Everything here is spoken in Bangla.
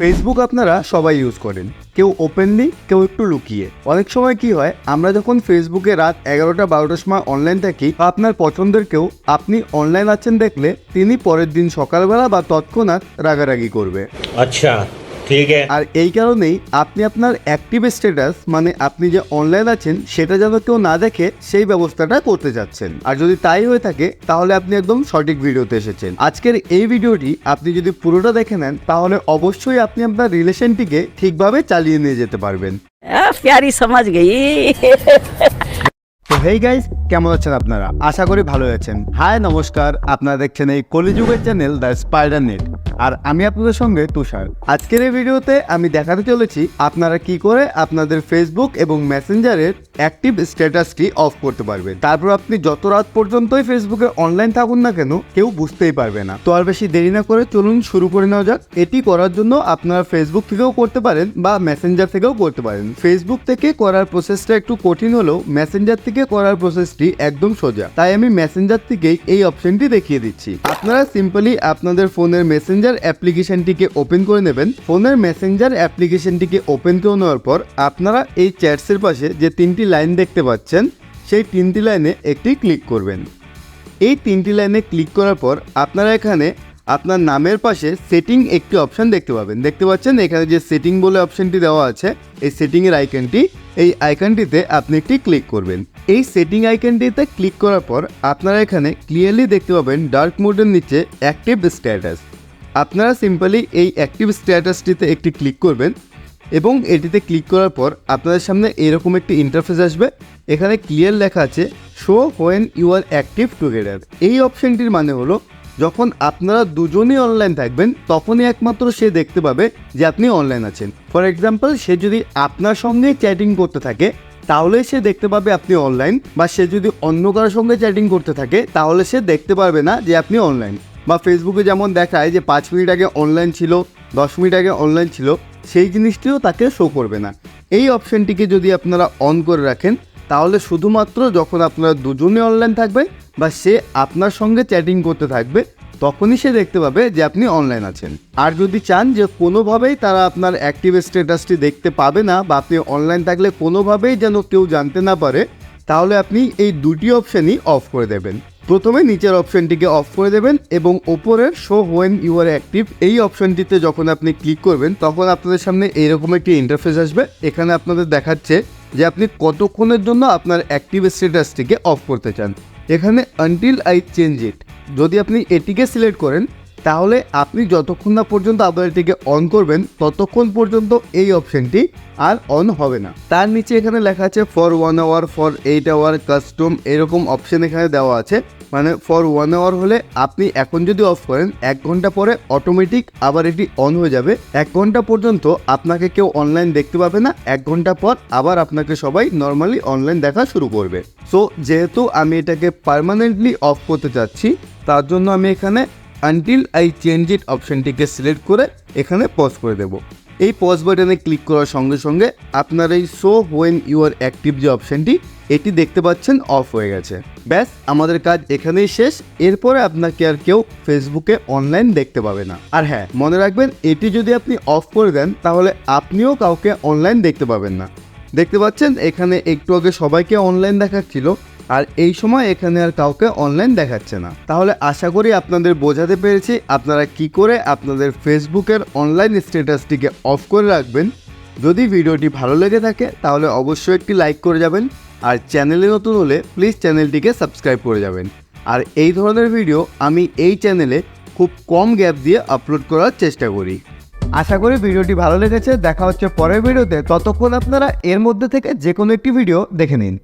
ফেসবুক আপনারা সবাই ইউজ করেন। কেউ ওপেনলি কেউ একটু লুকিয়ে। অনেক সময় কি হয়, আমরা যখন ফেসবুকে রাত এগারোটা, বারোটার সময় অনলাইন থাকি, আপনার পছন্দের কেউ, আপনি অনলাইন আছেন দেখলে, তিনি পরের দিন সকালবেলা বা তৎক্ষণাৎ রাগারাগি করবে। আচ্ছা। আর এই কারণেই আপনি আপনার অ্যাক্টিভ স্ট্যাটাস মানে আপনি যে অনলাইন আছেন সেটা যেন কেউ না দেখে সেই ব্যবস্থাটা করতে যাচ্ছেন। আর যদি তাই হয়ে থাকে তাহলে আপনি একদম সঠিক ভিডিওতে এসেছেন। আজকের এই ভিডিওটি আপনি যদি পুরোটা দেখে নেন তাহলে অবশ্যই আপনি আপনার রিলেশনটিকে ঠিকভাবে চালিয়ে নিয়ে যেতে পারবেন। সমাজ গেই। তো হেই গাইজ কেমন আছেন আপনারা? আশা করি ভালো আছেন। হাই নমস্কার। আপনারা দেখছেন এই কলিযুগের চ্যানেল দ্য স্পাইডার নেট আর আমি আপনাদের সঙ্গে তুষার। আজকের এই ভিডিওতে আমি দেখাতে চলেছি আপনারা কি করে আপনাদের ফেসবুক এবং মেসেঞ্জারের অ্যাক্টিভ স্ট্যাটাসটি অফ করতে পারবেন। তারপর আপনি যত রাত পর্যন্তই ফেসবুকে অনলাইন থাকুন না কেন, কেউ বুঝতেই পারবে না। তো আর বেশি দেরি না করে চলুন শুরু করে নেওয়া যাক। এটি করার জন্য আপনারা ফেসবুক থেকেও করতে পারেন বা মেসেঞ্জার থেকেও করতে পারেন। ফেসবুক থেকে করার প্রসেসটা একটু কঠিন হলেও মেসেঞ্জার থেকে করার প্রসেসটি একদম সোজা। তাই আমি মেসেঞ্জার থেকেই এই অপশনটি দেখিয়ে দিচ্ছি। আপনারা সিম্পলি আপনাদের ফোনের মেসেঞ্জার অ্যাপ্লিকেশনটিকে ওপেন করে নেবেন। ফোনের মেসেঞ্জার অ্যাপ্লিকেশনটিকে ওপেন করে নেওয়ার পর আপনারা এই চ্যাটসের পাশে যে তিনটি লাইন দেখতে পাচ্ছেন, সেই তিনটি লাইনে একটি ক্লিক করবেন। এই তিনটি লাইনে ক্লিক করার পর আপনারা এখানে আপনার নামের পাশে সেটিং একটি অপশন দেখতে পাবেন। দেখতে পাচ্ছেন এখানে যে সেটিং বলে অপশনটি দেওয়া আছে, এই সেটিংয়ের আইকনটি এই আইকনটিতে আপনি একটি ক্লিক করবেন। এই সেটিং আইকনটিতে ক্লিক করার পর আপনারা এখানে ক্লিয়ারলি দেখতে পাবেন ডার্ক মোডের নিচে অ্যাক্টিভ স্ট্যাটাস আপনারা সিম্পলি এই অ্যাক্টিভ স্ট্যাটাসটিতে একটি ক্লিক করবেন এবং এটিতে ক্লিক করার পর আপনাদের সামনে এরকম একটি ইন্টারফেস আসবে। এখানে ক্লিয়ার লেখা আছে show when you are active together এই অপশনটির মানে হলো, যখন আপনারা দুজনেই অনলাইন থাকবেন, তখনই একমাত্র সে দেখতে পাবে যে আপনি অনলাইন আছেন। ফর এক্সাম্পল সে যদি আপনার সঙ্গে চ্যাটিং করতে থাকে, তাহলে সে দেখতে পাবে আপনি অনলাইন বা সে যদি অন্য কারোর সঙ্গে চ্যাটিং করতে থাকে, তাহলে সে দেখতে পারবে না যে আপনি অনলাইন বা ফেসবুকে যেমন দেখায় যে পাঁচ মিনিট আগে অনলাইন ছিল, দশ মিনিট আগে অনলাইন ছিল, সেই জিনিসটিও তাকে শো করবে না। এই অপশনটিকে যদি আপনারা অন করে রাখেন, তাহলে শুধুমাত্র যখন আপনারা দুজনে অনলাইন থাকবেন বা সে আপনার সঙ্গে চ্যাটিং করতে থাকবে, তখনই সে দেখতে পাবে যে আপনি অনলাইন আছেন। আর যদি চান যে কোনোভাবেই তারা আপনার অ্যাক্টিভ স্ট্যাটাসটি দেখতে পাবে না বা আপনি অনলাইন থাকলে কোনোভাবেই যেন কেউ জানতে না পারে, তাহলে আপনি এই দুটি অপশনই অফ করে দেবেন। প্রথমে নিচের অপশনটিকে অফ করে দেবেন এবং ওপরের show when you are active এই অপশনটিতে যখন আপনি ক্লিক করবেন, তখন আপনাদের সামনে এইরকম একটি ইন্টারফেস আসবে। এখানে আপনাদের দেখাচ্ছে যে আপনি কতক্ষণের জন্য আপনার অ্যাক্টিভ স্ট্যাটাসটিকে অফ করতে চান। এখানে আনটিল আই চেঞ্জ ইট যদি আপনি এটিকে সিলেক্ট করেন, তাহলে আপনি যতক্ষণ না পর্যন্ত আবার এটিকে অন করবেন, ততক্ষণ পর্যন্ত এই অপশনটি আর অন হবে না। তার নিচে এখানে লেখা আছে for one hour for eight hour custom এরকম অপশন এখানে দেওয়া আছে। মানে ফর ওয়ান আওয়ার হলে আপনি এখন যদি অফ করেন, এক ঘণ্টা পরে অটোমেটিক আবার এটি অন হয়ে যাবে। এক ঘণ্টা পর্যন্ত আপনাকে কেউ অনলাইন দেখতে পাবে না, এক ঘণ্টা পর আবার আপনাকে সবাই নর্মালি অনলাইন দেখা শুরু করবে। সো যেহেতু আমি এটাকে পার্মানেন্টলি অফ করতে চাচ্ছি, তার জন্য আমি এখানে আনটিল আই চেঞ্জ ইট অপশনটিকে সিলেক্ট করে এখানে পজ করে দেব। এই পজ বাটনে ক্লিক করার সঙ্গে সঙ্গে আপনার এই show when you are active যে অপশনটি এটি দেখতে পাচ্ছেন অফ হয়ে গেছে। ব্যাস, আমাদের কাজ এখানেই শেষ। এরপরে আপনাকে আর কেউ ফেসবুকে অনলাইন দেখতে পাবে না। আর হ্যাঁ মনে রাখবেন, এটি যদি আপনি অফ করে দেন, তাহলে আপনিও কাউকে অনলাইন দেখতে পাবেন না। দেখতে পাচ্ছেন, এখানে একটু আগে সবাইকে অনলাইন দেখাচ্ছিল। আর এই সময় এখানে আর কাউকে অনলাইন দেখাচ্ছে না। তাহলে আশা করি আপনাদের বোঝাতে পেরেছি আপনারা কি করে আপনাদের ফেসবুকের অনলাইন স্ট্যাটাসটিকে অফ করে রাখবেন। যদি ভিডিওটি ভালো লেগে থাকে, তাহলে অবশ্যই একটি লাইক করে যাবেন। আর চ্যানেলে নতুন হলে প্লিজ চ্যানেলটিকে সাবস্ক্রাইব করে যাবেন। আর এই ধরনের ভিডিও আমি এই চ্যানেলে খুব কম গ্যাপ দিয়ে আপলোড করার চেষ্টা করি। আশা করি ভিডিওটি ভালো লেগেছে। দেখা হচ্ছে পরের ভিডিওতে ততক্ষণ আপনারা এর মধ্যে থেকে যে কোনো একটি ভিডিও দেখে নিন।